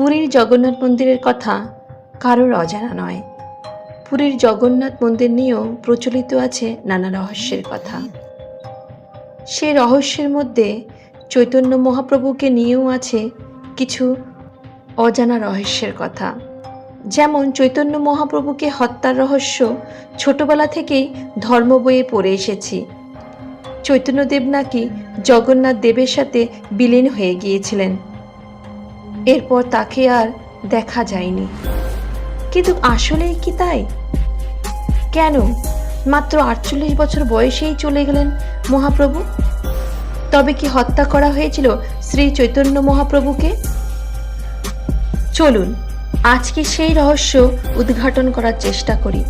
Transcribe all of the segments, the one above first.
পুরীর জগন্নাথ মন্দিরের কথা কারোর অজানা নয়। পুরীর জগন্নাথ মন্দির নিয়েও প্রচলিত আছে নানা রহস্যের কথা। সে রহস্যের মধ্যে চৈতন্য মহাপ্রভুকে নিয়েও আছে কিছু অজানা রহস্যের কথা। যেমন চৈতন্য মহাপ্রভুকে হত্যার রহস্য, ছোটবেলা থেকেই ধর্ম বইয়ে পড়ে এসেছি। চৈতন্যদেব নাকি জগন্নাথ দেবের সাথে বিলীন হয়ে গিয়েছিলেন। এরপর তাকে আর দেখা যায়নি। কিন্তু আসলেই কি তাই? কেন? মাত্র আটচল্লিশ বছর বয়সেই চলে গেলেন মহাপ্রভু? তবে কি হত্যা করা হয়েছিল শ্রী চৈতন্য মহাপ্রভুকে? চলুন, আজকে সেই রহস্য উদ্ঘাটন করার চেষ্টা করি।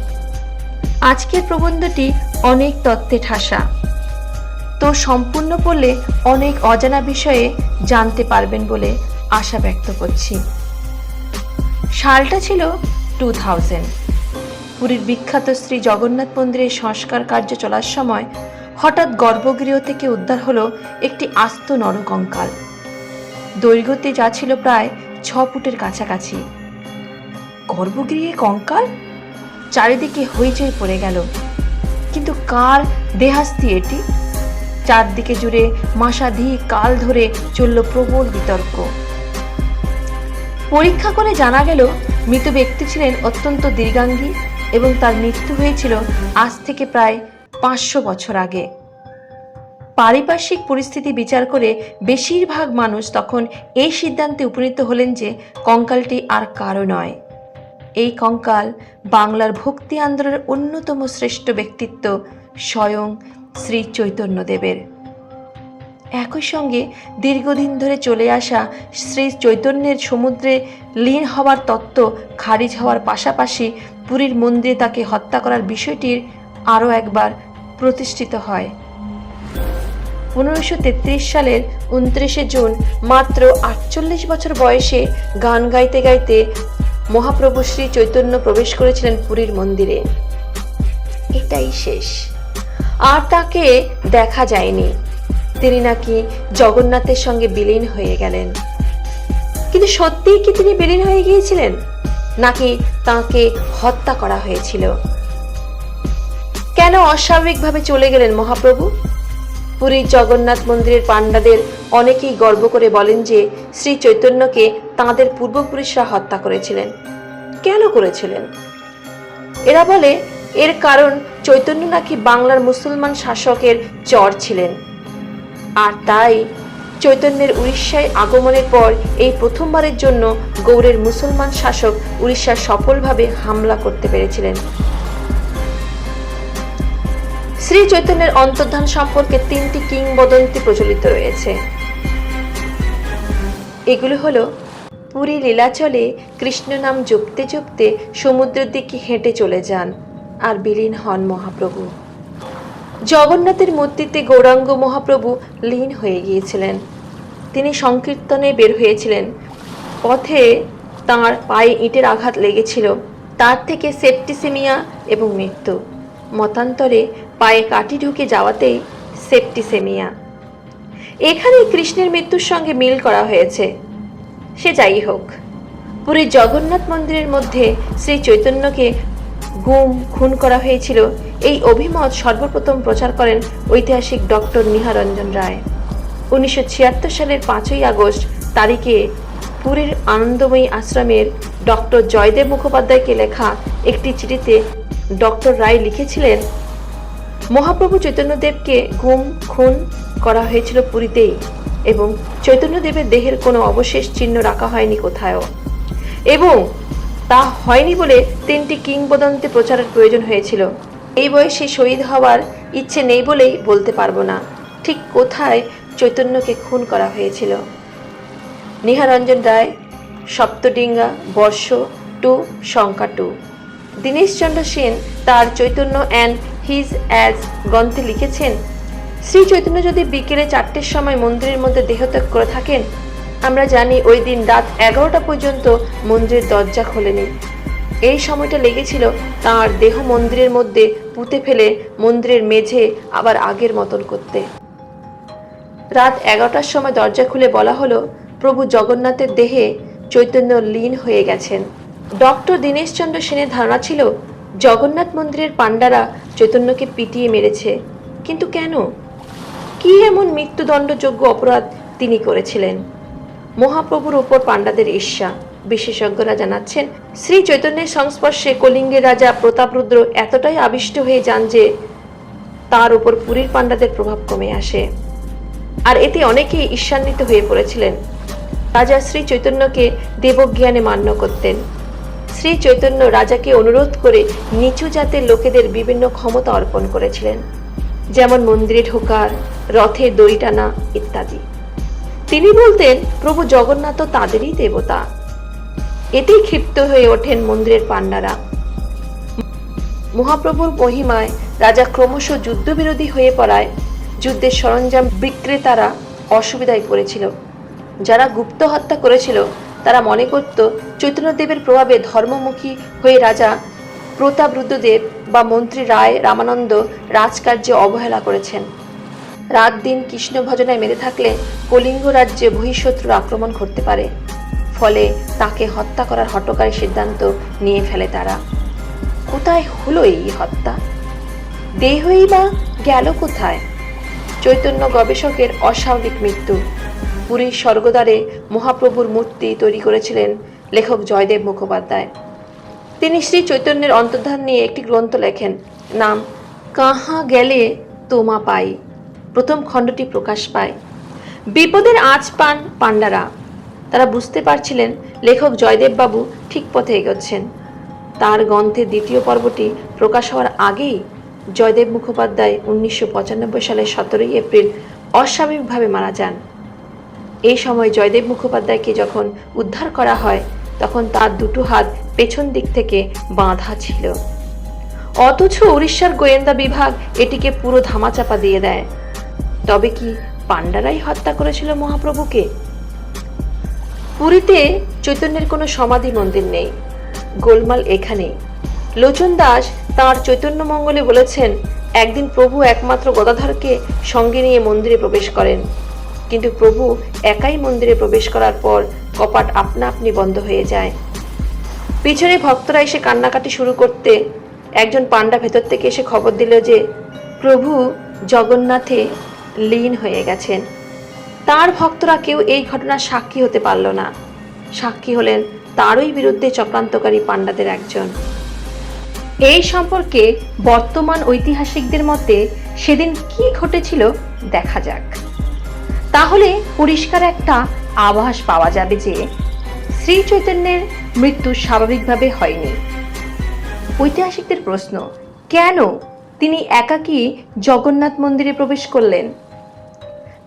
আজকের প্রবন্ধটি অনেক তত্ত্বে ঠাসা। তো সম্পূর্ণ পড়লে অনেক অজানা বিষয়ে জানতে পারবেন বলে আশা ব্যক্ত করছি। সালটা ছিল টু থাউজেন্ড পুরীর বিখ্যাত শ্রী জগন্নাথ মন্দিরের সংস্কার কার্য চলার সময় হঠাৎ গর্ভগৃহ থেকে উদ্ধার হলো একটি আস্ত নরকঙ্কাল। দৈর্ঘ্যতে যা ছিল প্রায় ছ ফুটের কাছাকাছি। গর্ভগৃহে কঙ্কাল? চারিদিকে হইচই পড়ে গেল। কিন্তু কার দেহাস্তি এটি? চারদিকে জুড়ে মাসাধিক কাল ধরে চলল প্রবল বিতর্ক। পরীক্ষা করে জানা গেল, মৃত ব্যক্তি ছিলেন অত্যন্ত দীর্ঘাঙ্গী এবং তার মৃত্যু হয়েছিল আজ থেকে প্রায় পাঁচশো বছর আগে। পারিপার্শ্বিক পরিস্থিতি বিচার করে বেশিরভাগ মানুষ তখন এই সিদ্ধান্তে উপনীত হলেন যে কঙ্কালটি আর কারও নয়। এই কঙ্কাল বাংলার ভক্তি আন্দোলনের অন্যতম শ্রেষ্ঠ ব্যক্তিত্ব স্বয়ং শ্রী চৈতন্যদেবের। একই সঙ্গে দীর্ঘদিন ধরে চলে আসা শ্রী চৈতন্যের সমুদ্রে লীন হওয়ার তত্ত্ব, খারিজ হওয়ার পাশাপাশি পুরীর মন্দিরে তাকে হত্যা করার বিষয়টির আরও একবার প্রতিষ্ঠিত হয়। পনেরোশো সালের উনত্রিশে জুন মাত্র আটচল্লিশ বছর বয়সে গান গাইতে গাইতে মহাপ্রভু শ্রী চৈতন্য প্রবেশ করেছিলেন পুরীর মন্দিরে। এটাই শেষ। আর তাকে দেখা যায়নি। তিনি নাকি জগন্নাথের সঙ্গে বিলীন হয়ে গেলেন। কিন্তু সত্যিই কি তিনি বিলীন হয়ে গিয়েছিলেন? নাকি তাকে হত্যা করা হয়েছিল? কেন অস্বাভাবিকভাবে চলে গেলেন মহাপ্রভু? পুরীর জগন্নাথ মন্দিরের পাণ্ডাদের অনেকেই গর্ব করে বলেন যে শ্রী চৈতন্যকে তাঁদের পূর্বপুরুষরা হত্যা করেছিলেন। কেন করেছিলেন? এরা বলে, এর কারণ চৈতন্য নাকি বাংলার মুসলমান শাসকের চর ছিলেন। আর তাই চৈতন্যের উড়িষ্যায় আগমনের পর এই প্রথমবারের জন্য গৌড়ের মুসলমান শাসক উড়িষ্যা সফলভাবে হামলা করতে পেরেছিলেন। শ্রী চৈতন্যের অন্তর্ধান সম্পর্কে তিনটি কিংবদন্তি প্রচলিত রয়েছে। এগুলো হলো, পুরী লীলাচলে কৃষ্ণ নাম জপতে জপতে সমুদ্রের দিকে হেঁটে চলে যান আর বিলীন হন মহাপ্রভু। জগন্নাথের মূর্তিতে গৌরাঙ্গ মহাপ্রভু লীন হয়ে গিয়েছিলেন। তিনি সংকীর্তনে বের হয়েছিলেন। পথে তাঁর পায়ে ইটের আঘাত লেগেছিল। তার থেকে সেপ্টিসেমিয়া এবং মৃত্যু। মতান্তরে পায়ে কাটি ঢুকে যাওয়াতেই সেপ্টিসেমিয়া। এখানে কৃষ্ণের মৃত্যুর সঙ্গে মিল করা হয়েছে। সে যাই হোক। পুরীর জগন্নাথ মন্দিরের মধ্যে শ্রী চৈতন্যকে গুম, খুন করা হয়েছিল। এই অভিমত সর্বপ্রথম প্রচার করেন ঐতিহাসিক ডক্টর নিহারঞ্জন রায়। উনিশশো ছিয়াত্তর সালের পাঁচই আগস্ট তারিখে পুরীর আনন্দময়ী আশ্রমের ডক্টর জয়দেব মুখোপাধ্যায়কে লেখা একটি চিঠিতে ডক্টর রায় লিখেছিলেন, মহাপ্রভু চৈতন্যদেবকে গুম, খুন করা হয়েছিল পুরীতেই এবং চৈতন্যদেবের দেহের কোনো অবশেষ চিহ্ন রাখা হয়নি কোথাও এবং তা হয়নি বলে তিনটি কিংবদন্তি প্রচারের প্রয়োজন হয়েছিল। এই বয়সে শহীদ হওয়ার ইচ্ছে নেই বলেই বলতে পারব না। ঠিক কোথায় চৈতন্যকে খুন করা হয়েছিল? নিহারঞ্জন রায়, সপ্তডিঙ্গা, বর্ষ টু, শঙ্কা টু। দীনেশচন্দ্র সেন তার চৈতন্য অ্যান্ড হিজ অ্যাজ গ্রন্থে লিখেছেন শ্রী চৈতন্য যদি বিকেলে চারটের সময় মন্দিরের মধ্যে দেহত্যাগ করে থাকেন আমরা জানি ওই দিন রাত এগারোটা পর্যন্ত মন্দিরের দরজা খোলেনি। এই সময়টা লেগেছিল তার দেহ মন্দিরের মধ্যে পুঁতে ফেলে মন্দিরের মেঝে আবার আগের মতন করতে। রাত এগারোটার সময় দরজা খুলে বলা হলো, প্রভু জগন্নাথের দেহে চৈতন্য লীন হয়ে গেছেন। ডক্টর দীনেশচন্দ্র সেনের ধারণা ছিল, জগন্নাথ মন্দিরের পাণ্ডারা চৈতন্যকে পিটিয়ে মেরেছে। কিন্তু কেন? কি এমন মৃত্যুদণ্ডযোগ্য অপরাধ তিনি করেছিলেন? মহাপ্রভুর উপর পাণ্ডাদের ঈর্ষা। বিশেষজ্ঞরা জানাচ্ছেন, শ্রী চৈতন্যের সংস্পর্শে কলিঙ্গের রাজা প্রতাপরুদ্র এতটাই আবিষ্ট হয়ে যান যে তার উপর পুরীর পাণ্ডাদের প্রভাব কমে আসে। আর এতে অনেকেই ঈর্ষান্বিত হয়ে পড়েছিলেন। রাজা শ্রী চৈতন্যকে দেবজ্ঞানে মান্য করতেন। শ্রী চৈতন্য রাজাকে অনুরোধ করে নিচু জাতের লোকেদের বিভিন্ন ক্ষমতা অর্পণ করেছিলেন। যেমন মন্দিরে ঢোকার রথে দড়ি টানা ইত্যাদি। তিনি বলতেন, প্রভু জগন্নাথ তাদেরই দেবতা। এতেই ক্ষিপ্ত হয়ে ওঠেন মন্দিরের পান্ডারা। মহাপ্রভুর মহিমায় রাজা ক্রমশ যুদ্ধবিরোধী হয়ে পড়ায়, যুদ্ধের সরঞ্জাম বিক্রেতারা অসুবিধায় পড়েছিল। যারা গুপ্ত হত্যা করেছিল, তারা মনে করত, চৈতন্যদেবের প্রভাবে ধর্মমুখী হয়ে রাজা প্রতাপ রুদ্রদেব বা মন্ত্রী রায় রামানন্দ রাজকার্যে অবহেলা করেছেন। রাত দিন কৃষ্ণ ভজনায় মেতে থাকলে কলিঙ্গ রাজ্যে বহিঃশত্রুর আক্রমণ করতে পারে। ফলে তাকে হত্যা করার হটকারী সিদ্ধান্ত নিয়ে ফেলে তারা। কোথায় হলো এই হত্যা? দেহই বা গেল কোথায়? চৈতন্য গবেষকের অস্বাভাবিক মৃত্যু। পুরীর স্বর্গদ্বারে মহাপ্রভুর মূর্তি তৈরি করেছিলেন লেখক জয়দেব মুখোপাধ্যায়। তিনি শ্রী চৈতন্যের অন্তর্ধান নিয়ে একটি গ্রন্থ লেখেন, নাম, কাহা গেলে তোমা পাই? প্রথম খণ্ডটি প্রকাশ পায়। বিপদের আঁচ পান পাণ্ডারা। তারা বুঝতে পারছিলেন লেখক জয়দেব বাবু ঠিক পথে এগোচ্ছেন। তার গ্রন্থের দ্বিতীয় পর্বটি প্রকাশ হওয়ার আগেই জয়দেব মুখোপাধ্যায় উনিশশো পঁচানব্বই সালের সতেরোই এপ্রিল অস্বাভাবিকভাবে মারা যান। এই সময় জয়দেব মুখোপাধ্যায়কে যখন উদ্ধার করা হয়, তখন তার দুটো হাত পেছন দিক থেকে বাঁধা ছিল। অথচ উড়িষ্যার গোয়েন্দা বিভাগ এটিকে পুরো ধামাচাপা দিয়ে দেয়। তবে কি পাণ্ডারাই হত্যা করেছিল মহাপ্রভুকে? পুরীতে চৈতন্যের কোনো সমাধি মন্দির নেই। গোলমাল এখানে। লোচন দাস তাঁর চৈতন্য মঙ্গলে বলেছেন, একদিন প্রভু একমাত্র গদাধরকে সঙ্গে নিয়ে মন্দিরে প্রবেশ করেন। কিন্তু প্রভু একাই মন্দিরে প্রবেশ করার পর কপাট আপনা আপনি বন্ধ হয়ে যায়। পিছনে ভক্তরা এসে কান্নাকাটি শুরু করতে একজন পাণ্ডা ভেতর থেকে এসে খবর দিল যে, প্রভু জগন্নাথে লীন হয়ে গেছেন। তার ভক্তরা কেউ এই ঘটনার সাক্ষী হতে পারল না। সাক্ষী হলেন তারই বিরুদ্ধে চক্রান্তকারী পাণ্ডাদের একজন। এই সম্পর্কে বর্তমান ঐতিহাসিকদের মতে সেদিন কি ঘটেছিল দেখা যাক। তাহলে পরিষ্কার একটা আভাস পাওয়া যাবে যে শ্রী চৈতন্যের মৃত্যু স্বাভাবিকভাবে হয়নি। ঐতিহাসিকদের প্রশ্ন, কেন তিনি একাকী জগন্নাথ মন্দিরে প্রবেশ করলেন।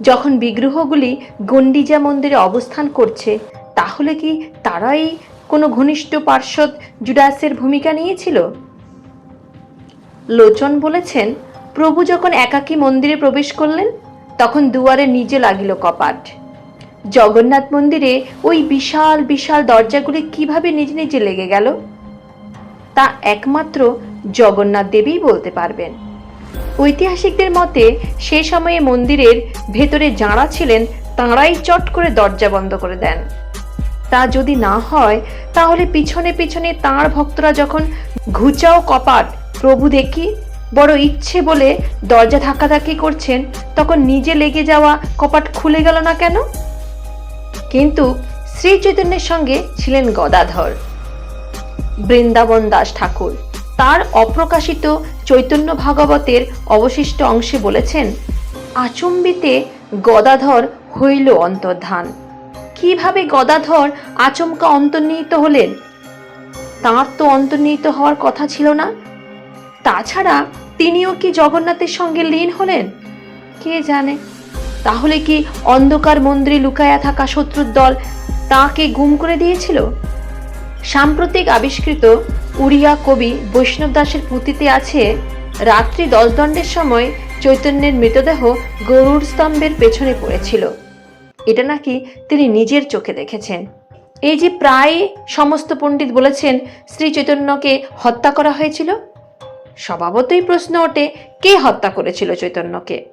যখন বিগ্রহগুলি গন্ডিজা মন্দিরে অবস্থান করছে, তাহলে কি তারাই কোনো ঘনিষ্ঠ পার্শ্বদ জুডাসের ভূমিকা নিয়েছিল? লোচন বলেছেন, প্রভু যখন একাকী মন্দিরে প্রবেশ করলেন, তখন দুয়ারে নিজে লাগিল কপাট। জগন্নাথ মন্দিরে ওই বিশাল বিশাল দরজাগুলি কীভাবে নিজে নিজে লেগে গেল? তা একমাত্র জগন্নাথ দেবীই বলতে পারবেন। ঐতিহাসিকদের মতে, সে সময়ে মন্দিরের ভেতরে যাঁরা ছিলেন, তাঁরাই চট করে দরজা বন্ধ করে দেন। তা যদি না হয়, তাহলে পিছনে পিছনে তাঁর ভক্তরা যখন ঘুচাও কপাট, প্রভু দেখি, বড় ইচ্ছে বলে দরজা ধাক্কাধাক্কি করছেন, তখন নিজে লেগে যাওয়া কপাট খুলে গেল না কেন? কিন্তু শ্রী চৈতন্যের সঙ্গে ছিলেন গদাধর। বৃন্দাবন দাস ঠাকুর। তার অপ্রকাশিত চৈতন্য ভাগবতের অবশিষ্ট অংশে বলেছেন, আচম্বিতে গদাধর হইল অন্তর্ধান। কীভাবে গদাধর আচমকা অন্তর্নিহিত হলেন? তাঁর তো অন্তর্নিহিত হওয়ার কথা ছিল না। তাছাড়া তিনিও কি জগন্নাথের সঙ্গে লীন হলেন? কে জানে? তাহলে কি অন্ধকার মন্দিরে লুকায়া থাকা শত্রুর দল তাকে গুম করে দিয়েছিল? সাম্প্রতিক আবিষ্কৃত উড়িয়া কবি বৈষ্ণব দাসের পুঁতিতে আছে রাত্রি দশ দণ্ডের সময় চৈতন্যের মৃতদেহ গরুর স্তম্ভের পেছনে পড়েছিল। এটা নাকি তিনি নিজের চোখে দেখেছেন। এই যে প্রায় সমস্ত পণ্ডিত বলেছেন, শ্রী চৈতন্যকে হত্যা করা হয়েছিল? স্বভাবতই প্রশ্ন ওঠে, কে হত্যা করেছিল চৈতন্যকে?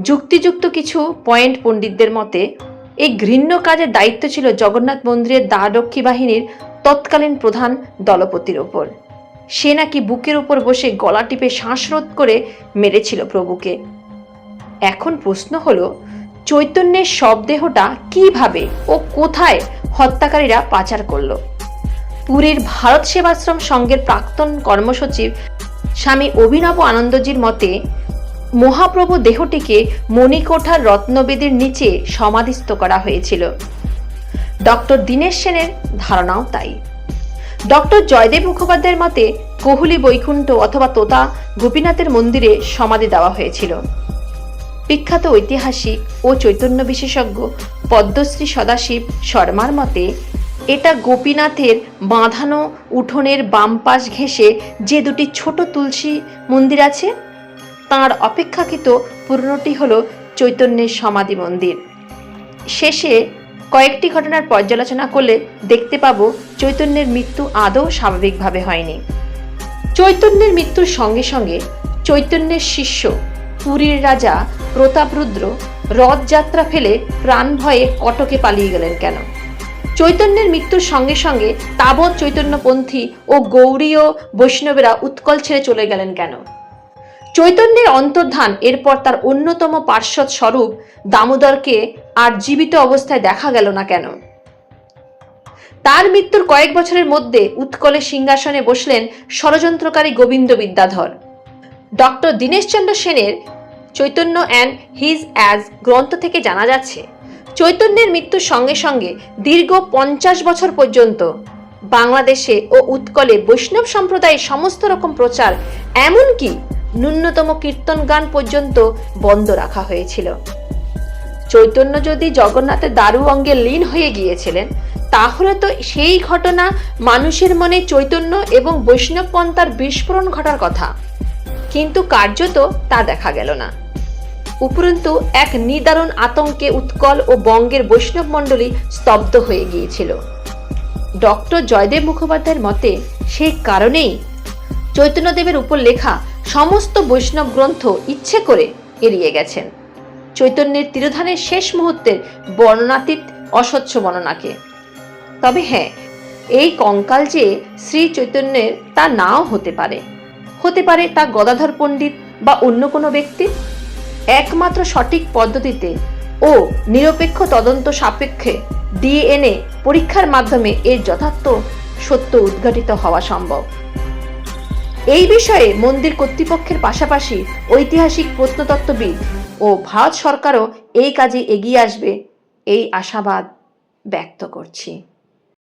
যুক্তিযুক্ত কিছু পয়েন্ট পণ্ডিতদের মতে, এই ঘৃণ্য কাজের দায়িত্ব ছিল জগন্নাথ মন্দিরের দ্বাররক্ষী বাহিনীর তৎকালীন প্রধান দলপতির ওপর। সে নাকি বুকের ওপর বসে গলা টিপে শ্বাসরোধ করে মেরেছিল প্রভুকে। এখন প্রশ্ন হলো, চৈতন্যের শবদেহটা কীভাবে ও কোথায় হত্যাকারীরা পাচার করল? পুরীর ভারত সেবাশ্রম সংঘের প্রাক্তন কর্মসচিব স্বামী অভিনব আনন্দজির মতে, মহাপ্রভু দেহটিকে মণিকোঠার রত্নবেদীর নিচে সমাধিস্থ করা হয়েছিল। ডক্টর দীনেশ সেনের ধারণাও তাই। ডক্টর জয়দেব মুখোপাধ্যায়ের মতে, কোহুলি, বৈকুণ্ঠ অথবা তোতা গোপীনাথের মন্দিরে সমাধি দেওয়া হয়েছিল। বিখ্যাত ঐতিহাসিক ও চৈতন্য বিশেষজ্ঞ পদ্মশ্রী সদাশিব শর্মার মতে, এটা গোপীনাথের বাঁধানো উঠোনের বাম পাশ ঘেঁষে যে দুটি ছোট তুলসী মন্দির আছে, তাঁর অপেক্ষাকৃত পুরনোটি হল চৈতন্যের সমাধি মন্দির। শেষে কয়েকটি ঘটনার পর্যালোচনা করলে দেখতে পাব চৈতন্যের মৃত্যু আদৌ স্বাভাবিকভাবে হয়নি। চৈতন্যের মৃত্যুর সঙ্গে সঙ্গে চৈতন্যের শিষ্য, পুরীর রাজা প্রতাপরুদ্র রথযাত্রা ফেলে প্রাণ ভয়ে কটকে পালিয়ে গেলেন কেন? চৈতন্যের মৃত্যুর সঙ্গে সঙ্গে তাবৎ চৈতন্যপন্থী ও গৌরীয় বৈষ্ণবেরা উৎকল ছেড়ে চলে গেলেন কেন? চৈতন্যের অন্তর্ধান, এরপর তার অন্যতম পার্শ্বদ স্বরূপ দামোদরকে আর জীবিত অবস্থায় দেখা গেল না কেন। তার মৃত্যুর কয়েক বছরের মধ্যে উৎকলে সিংহাসনে বসলেন ষড়যন্ত্রকারী গোবিন্দ বিদ্যাধর। ডক্টর দীনেশচন্দ্র সেনের চৈতন্য অ্যান্ড হিজ অ্যাজ গ্রন্থ থেকে জানা যাচ্ছে, চৈতন্যের মৃত্যুর সঙ্গে সঙ্গে দীর্ঘ পঞ্চাশ বছর পর্যন্ত বাংলাদেশে ও উৎকলে বৈষ্ণব সম্প্রদায়ের সমস্ত রকম প্রচার, এমনকি ন্যূনতম কীর্তন গান পর্যন্ত বন্ধ রাখা হয়েছিল। চৈতন্য যদি জগন্নাথের দারু অঙ্গে লীন হয়ে গিয়েছিলেন, তাহলে তো সেই ঘটনা মানুষের মনে চৈতন্য এবং বৈষ্ণব পন্থার বিস্ফোরণ ঘটার কথা। কিন্তু কার্যত তা দেখা গেল না। উপরন্তু এক নিদারুণ আতঙ্কে উৎকল ও বঙ্গের বৈষ্ণব মণ্ডলী স্তব্ধ হয়ে গিয়েছিল। ডক্টর জয়দেব মুখোপাধ্যায়ের মতে, সেই কারণেই চৈতন্যদেবের উপর লেখা সমস্ত বৈষ্ণব গ্রন্থ ইচ্ছে করে এড়িয়ে গেছেন। চৈতন্যের তিরোধানের শেষ মুহূর্তের বর্ণনাতীত অস্বচ্ছ বর্ণনাকে। তবে হ্যাঁ এই কঙ্কাল যে শ্রী চৈতন্যের তা নাও হতে পারে। হতে পারে তা গদাধর পণ্ডিত বা অন্য কোনো ব্যক্তি? একমাত্র সঠিক পদ্ধতিতে ও নিরপেক্ষ তদন্ত সাপেক্ষে ডিএনএ পরীক্ষার মাধ্যমে এর যথার্থ সত্য উদ্ঘাটিত হওয়া সম্ভব। এই বিষয়ে মন্দির কর্তৃপক্ষের পাশাপাশি ঐতিহাসিক প্রত্নতত্ত্ববিদ ও ভারত সরকারও এই কাজে এগিয়ে আসবে। এই আশাবাদ ব্যক্ত করছি।